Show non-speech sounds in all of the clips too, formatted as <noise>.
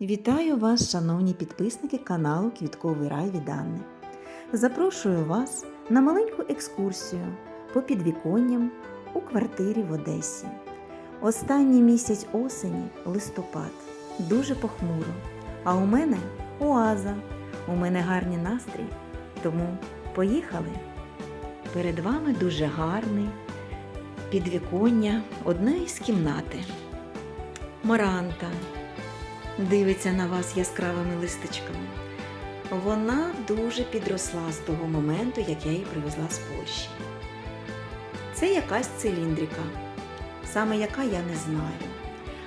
Вітаю вас, шановні підписники каналу Квітковий рай від Анни. Запрошую вас на маленьку екскурсію по підвіконням у квартирі в Одесі. Останній місяць осені листопад, дуже похмуро. А у мене оаза, у мене гарний настрій. Тому поїхали. Перед вами дуже гарний підвіконня одної з кімнати. Маранта дивиться на вас яскравими листочками. Вона дуже підросла з того моменту, як я її привезла з Польщі. Це якась циліндрика, саме яка я не знаю.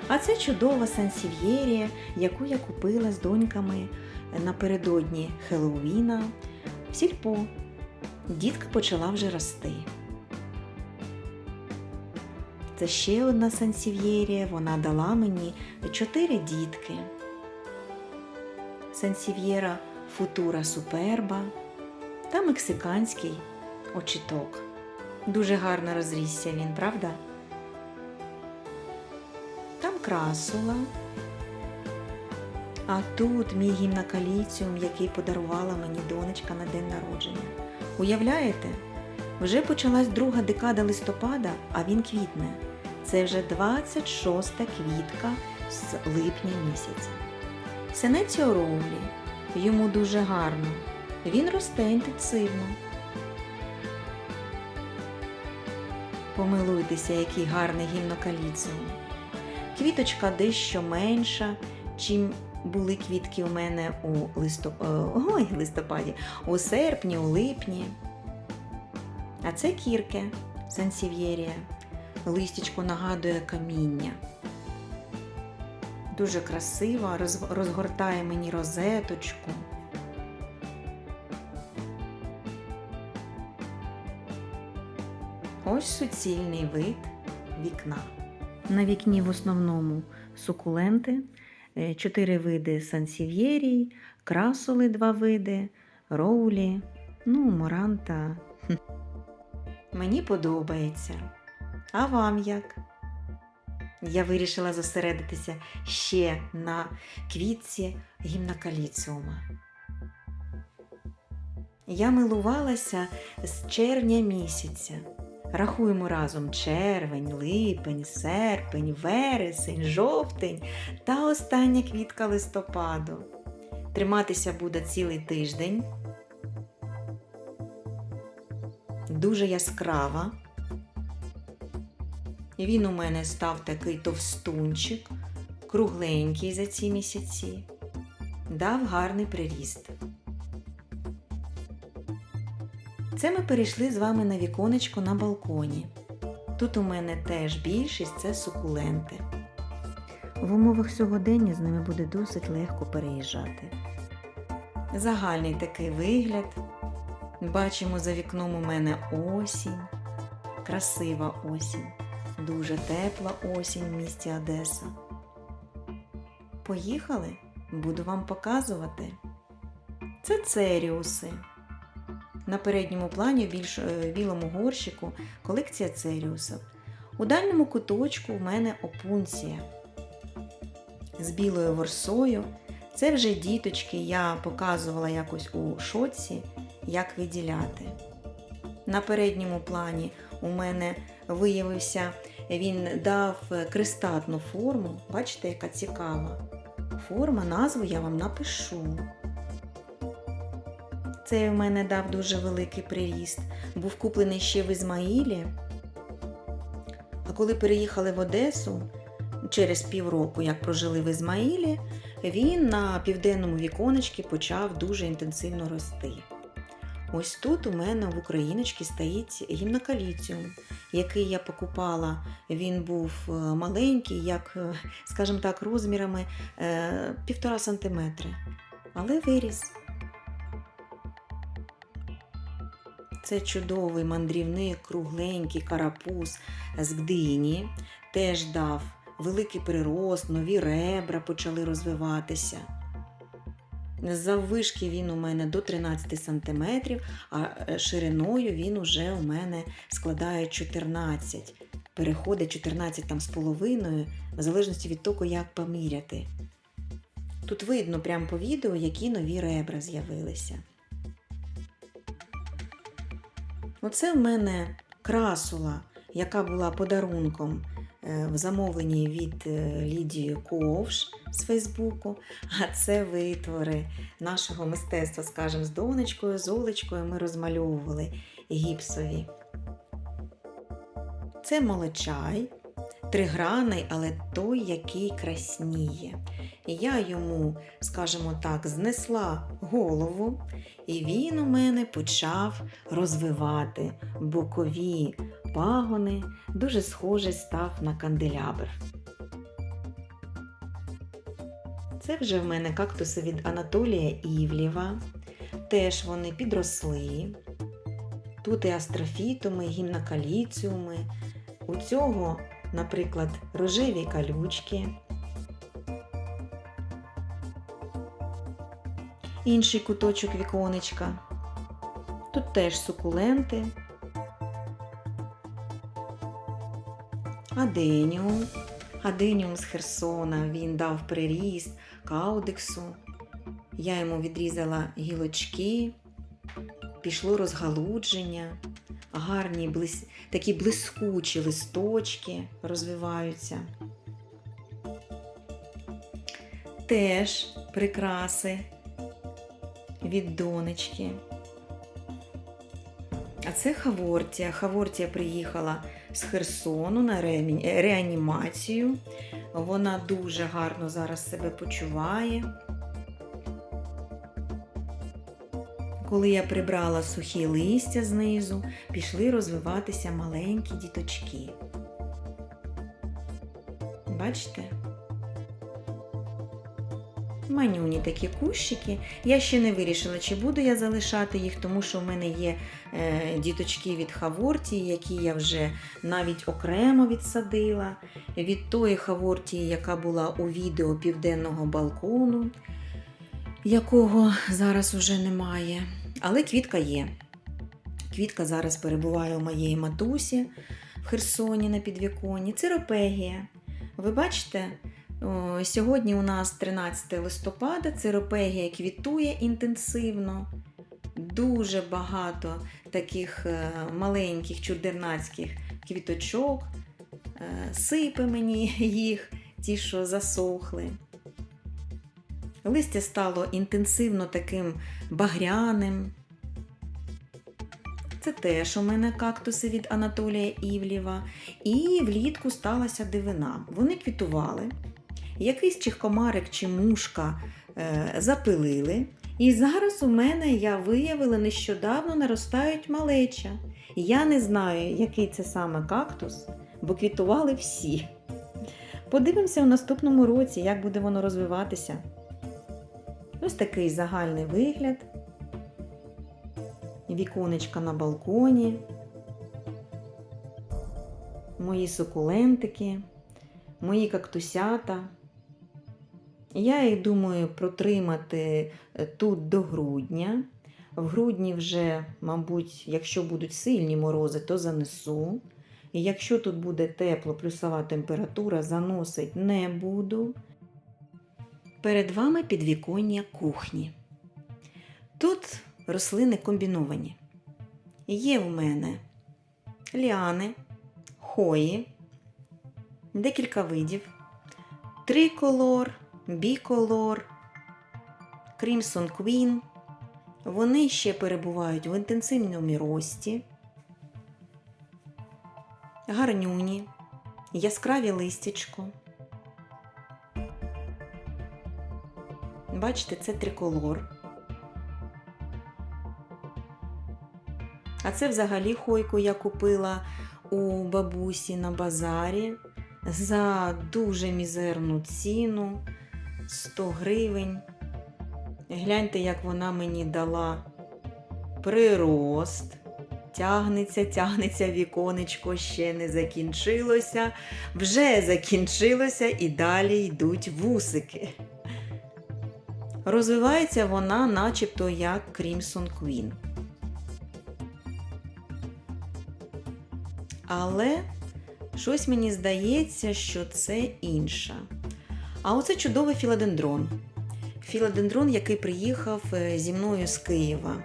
А це чудова сансів'єрія, яку я купила з доньками напередодні Хеллоуіна в сільпо. Дітка почала вже рости. Це ще одна сансів'єрія, вона дала мені чотири дітки. Сансів'єра Футура Суперба та мексиканський очіток. Дуже гарно розрісся він, правда? Там красула. А тут мій гімнакаліціум, який подарувала мені донечка на день народження. Уявляєте? Вже почалась друга декада листопада, а він квітне. Це вже 26 квітка з липня місяця. Сенеціо Роулі. Йому дуже гарно. Він росте інтенсивно. Помилуйтеся, який гарний гімнокаліціум. Квіточка дещо менша, чим були квітки у мене у листоп... Ой, листопаді, у серпні, у липні. А це кірки сансів'єрія. Листячко нагадує каміння. Дуже красиво, розгортає мені розеточку. Ось суцільний вид вікна. На вікні в основному сукуленти, е, чотири види сансів'єрій, красули два види, роулі, ну, моранта. Мені подобається. А вам як? Я вирішила зосередитися ще на квітці гімнакаліціума. Я милувалася з червня місяця. Рахуємо разом червень, липень, серпень, вересень, жовтень та остання квітка листопаду. Триматися буде цілий тиждень. Дуже яскрава. Він у мене став такий товстунчик, кругленький за ці місяці, дав гарний приріст. Це ми перейшли з вами на віконечко на балконі. Тут у мене теж більшість це сукуленти. В умовах сьогодення з ними буде досить легко переїжджати. Загальний такий вигляд. Бачимо за вікном у мене осінь, красива осінь. Дуже тепла осінь в місті Одеса. Поїхали? Буду вам показувати. Це церіуси. На передньому плані в більш е, білому горщику колекція церіусів. У дальньому куточку в мене опунція з білою ворсою. Це вже діточки я показувала якось у шоці, як виділяти. На передньому плані у мене виявився, він дав кристатну форму. Бачите, яка цікава. Форма, назву я вам напишу. Цей в мене дав дуже великий приріст. Був куплений ще в Ізмаїлі. А коли переїхали в Одесу через півроку, як прожили в Ізмаїлі, він на південному віконечці почав дуже інтенсивно рости. Ось тут у мене в Україночці стоїть гімнокаліціум, який я покупала. Він був е, маленький, як, е, скажімо так, розмірами е, півтора сантиметри, але виріс. Це чудовий мандрівник, кругленький карапуз з Гдині. Теж дав великий прирост, нові ребра почали розвиватися. Заввишки він у мене до 13 см, а е, шириною він уже у мене складає 14 переходить 14 там з половиною, в залежності від того, як поміряти. Тут видно прямо по відео, які нові ребра з'явилися. Оце в мене красула, яка була подарунком в замовленні від е, Лідії Ковш з Фейсбуку. А це витвори нашого мистецтва, скажімо, з донечкою, з Олечкою ми розмальовували гіпсові. Це молочай, триграний, але той, який красніє. Я йому, скажімо так, знесла голову, і він у мене почав розвивати бокові пагони, дуже схожий став на канделябр. Це вже в мене кактуси від Анатолія Івлєва. Теж вони підросли. Тут і астрофітуми, і гімнокаліціуми. У цього, наприклад, рожеві калючки. Інший куточок віконечка. Тут теж сукуленти. Аденіум. Аденіум з Херсона. Він дав приріст каудексу. Я йому відрізала гілочки, пішло розгалудження, гарні блис... такі блискучі листочки розвиваються. Теж прикраси від донечки. А це Хавортія. Хавортія приїхала з Херсону на реанімацію. Вона дуже гарно зараз себе почуває. Коли я прибрала сухі листя знизу, пішли розвиватися маленькі діточки. Бачите? Манюні такі кущики. Я ще не вирішила, чи буду я залишати їх, тому що в мене є е, діточки від Хавортії, які я вже навіть окремо відсадила. Від тої Хавортії, яка була у відео південного балкону, якого зараз уже немає. Але квітка є. Квітка зараз перебуває у моєї матусі в Херсоні на підвіконні. Циропегія. Ви бачите, сьогодні у нас 13 листопада, циропегія квітує інтенсивно. Дуже багато таких е, маленьких чудернацьких квіточок. Е, Сипе мені їх, ті, що засохли. Листя стало інтенсивно таким багряним. Це теж у мене кактуси від Анатолія Івлєва. І влітку сталася дивина. Вони квітували. Якийсь чихкомарик чи мушка е, запилили. І зараз у мене я виявила нещодавно наростають малеча. Я не знаю, який це саме кактус, бо квітували всі. Подивимося у наступному році, як буде воно розвиватися. Ось такий загальний вигляд. Віконечка на балконі. Мої сукулентики, мої кактусята. Я їх думаю протримати е, тут до грудня. В грудні вже, мабуть, якщо будуть сильні морози, то занесу. І якщо тут буде тепло, плюсова температура, заносить не буду. Перед вами підвіконня кухні. Тут рослини комбіновані. Є в мене ліани, хої, декілька видів, триколор, біколор, Crimson Queen. Вони ще перебувають в інтенсивному рості, гарнюні, яскраві листячко. Бачите, це триколор. А це взагалі хойку я купила у бабусі на базарі за дуже мізерну ціну 100 гривень. Гляньте, як вона мені дала прирост. Тягнеться, тягнеться віконечко, ще не закінчилося, вже закінчилося і далі йдуть вусики. Розвивається вона начебто як Crimson Queen. Але щось мені здається, що це інша. А оце чудовий філодендрон. філодендрон, який приїхав е, зі мною з Києва.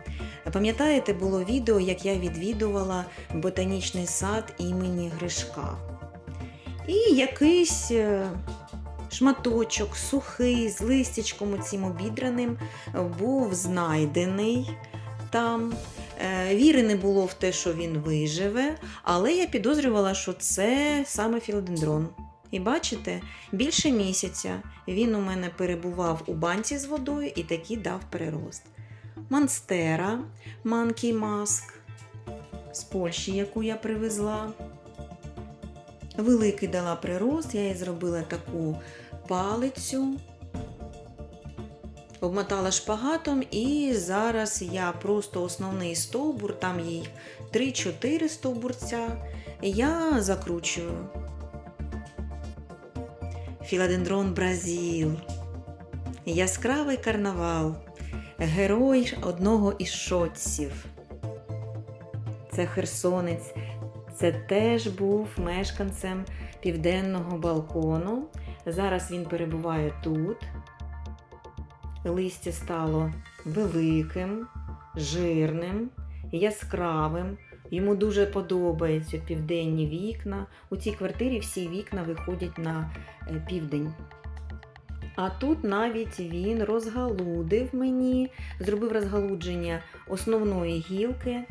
Пам'ятаєте, було відео, як я відвідувала ботанічний сад імені Гришка. І якийсь е, шматочок сухий з листячком цим обідраним був знайдений там. Е, Віри не було в те, що він виживе, але я підозрювала, що це саме філодендрон. І бачите, більше місяця він у мене перебував у банці з водою і таки дав перерост. Монстера, Monkey Mask з Польщі, яку я привезла. Великий дала прирост, я їй зробила таку палицю, обмотала шпагатом, і зараз я просто основний стовбур, там їй 3-4 стовбурця, я закручую. Філадендрон Бразіл. Яскравий карнавал. Герой одного із шотців. Це херсонець. Це теж був мешканцем південного балкону. Зараз він перебуває тут. Листя стало великим, жирним, яскравим. Йому дуже подобаються південні вікна. У цій квартирі всі вікна виходять на е, південь. А тут навіть він розгалудив мені, зробив розгалудження основної гілки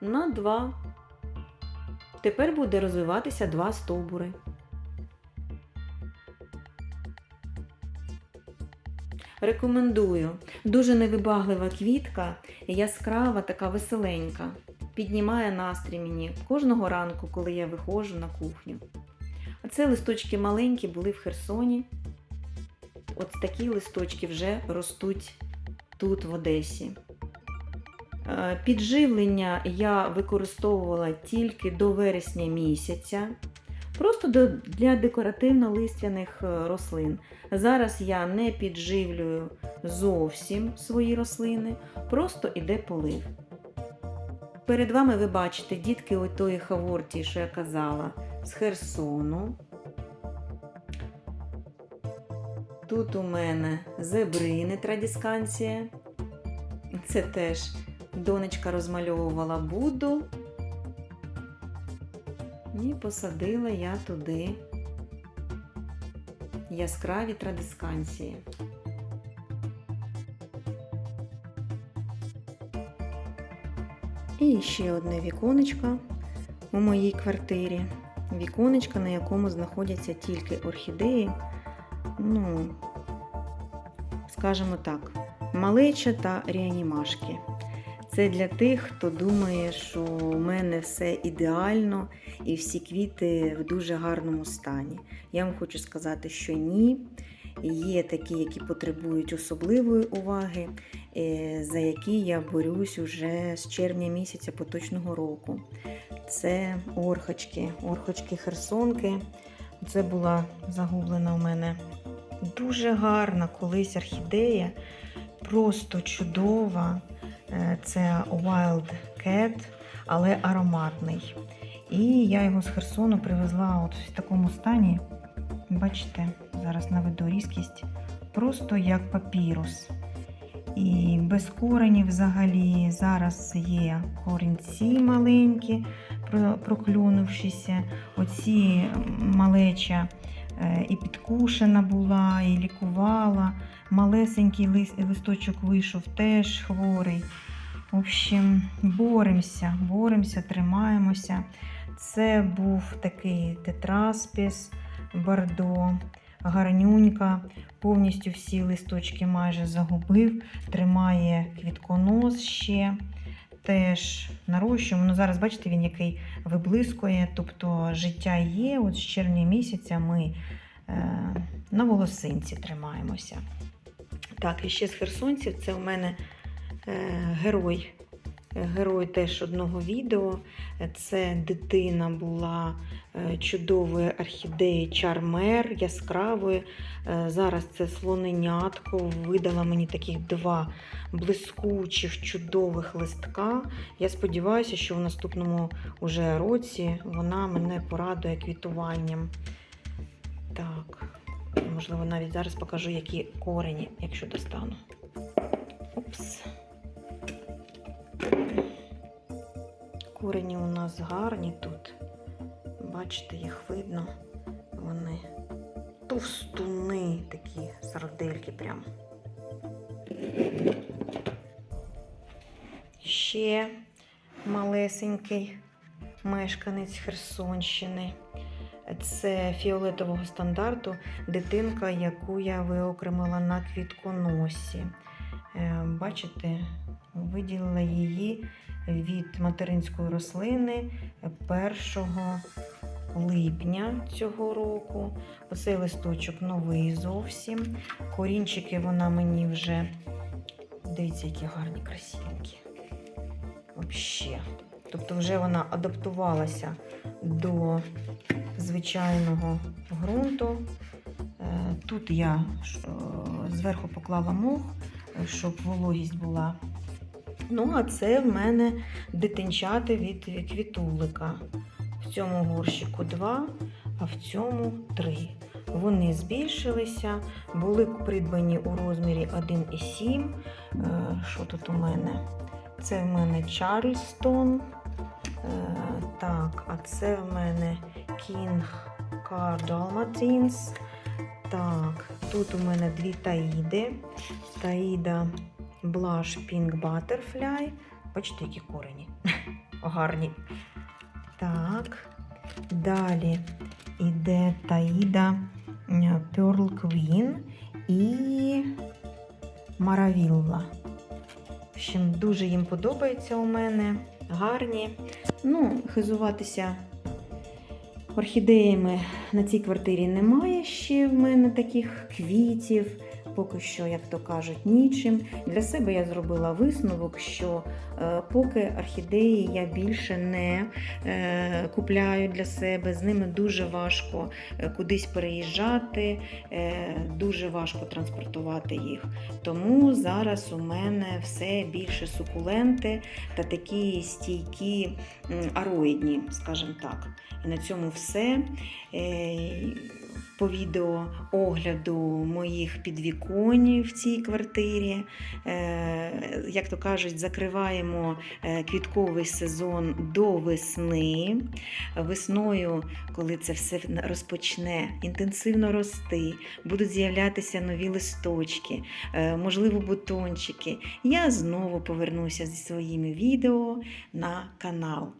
на два. Тепер буде розвиватися два стовбури. Рекомендую. Дуже невибаглива квітка, яскрава, така веселенька. Піднімає настрій мені кожного ранку, коли я виходжу на кухню. А це листочки маленькі були в Херсоні. От такі листочки вже ростуть тут, в Одесі. Е, Підживлення я використовувала тільки до вересня місяця, просто для декоративно-листяних е, рослин. Зараз я не підживлюю зовсім свої рослини, просто іде полив. Перед вами ви бачите дітки отої хаворті, що я казала, з Херсону. Тут у мене зебрини традісканція. Це теж донечка розмальовувала Будду. І посадила я туди яскраві традисканції. І ще одне віконечко у моїй квартирі. Віконечко, на якому знаходяться тільки орхідеї. Ну, скажімо так, малеча та реанімашки. Це для тих, хто думає, що у мене все ідеально і всі квіти в дуже гарному стані. Я вам хочу сказати, що ні. Є такі, які потребують особливої уваги, за які я борюсь уже з червня місяця поточного року. Це орхочки, орхочки Херсонки. Це була загублена у мене дуже гарна колись орхідея, просто чудова. Е, Це Wild Cat, але ароматний. І я його з Херсону привезла от в такому стані. Бачите, зараз наведу різкість, просто як папірус. І без коренів взагалі зараз є корінці маленькі, про- проклюнувшися. Оці малеча е, і підкушена була, і лікувала. Малесенький лис- листочок вийшов теж хворий. В общем, боремося, боремося, тримаємося. Це був такий тетраспіс, бардо, гарнюнька. Повністю всі листочки майже загубив. Тримає квітконос ще. Теж нарощуємо. Ну, зараз, бачите, він який виблискує, тобто життя є. От з червня місяця ми е, на волосинці тримаємося. Так, і ще з херсонців це у мене е, герой. Герой теж одного відео. Це дитина була е, чудової орхідеї Чармер, яскравої. Е, Зараз це слоненятко видала мені таких два блискучих, чудових листка. Я сподіваюся, що в наступному уже році вона мене порадує квітуванням. Так, Можливо, навіть зараз покажу, які корені, якщо достану. Упс. Корені у нас гарні тут. Бачите, їх видно. Вони товстуни такі сардельки прям. Ще малесенький мешканець Херсонщини. Це фіолетового стандарту дитинка, яку я виокремила на квітконосі. Е, Бачите, виділила її від материнської рослини 1 липня цього року. Оцей листочок новий зовсім. Корінчики вона мені вже. Дивіться, які гарні красивенькі. Вообще. Тобто вже вона адаптувалася до звичайного ґрунту. Е, Тут я е, зверху поклала мох, е, щоб вологість була. Ну, а це в мене дитинчати від квітулика. В цьому горщику два, а в цьому три. Вони збільшилися, були придбані у розмірі 1,7. Е, Що тут у мене? Це в мене Чарльстон. Е, Так, а це в мене Car Dalmatins. Так, тут у мене дві таїди. Таїда Blush Pink Butterfly. Бачите, які корені. <laughs> Гарні. Так. Далі іде Таїда е, Pearl Queen і Маравілла. В дуже їм подобається у мене. Гарні. Ну, хизуватися орхідеями на цій квартирі немає ще в мене таких квітів. Поки що, як то кажуть, нічим. Для себе я зробила висновок, що е, поки орхідеї я більше не е, купляю для себе, з ними дуже важко е, кудись переїжджати, дуже важко транспортувати їх. Тому зараз у мене все більше сукуленти та такі стійкі ароїдні, скажімо так. І на цьому все. По відео огляду моїх підвіконів в цій квартирі. Е, Як то кажуть, закриваємо е, квітковий сезон до весни. Весною, коли це все розпочне інтенсивно рости, будуть з'являтися нові листочки, е, можливо, бутончики. Я знову повернуся зі своїми відео на канал.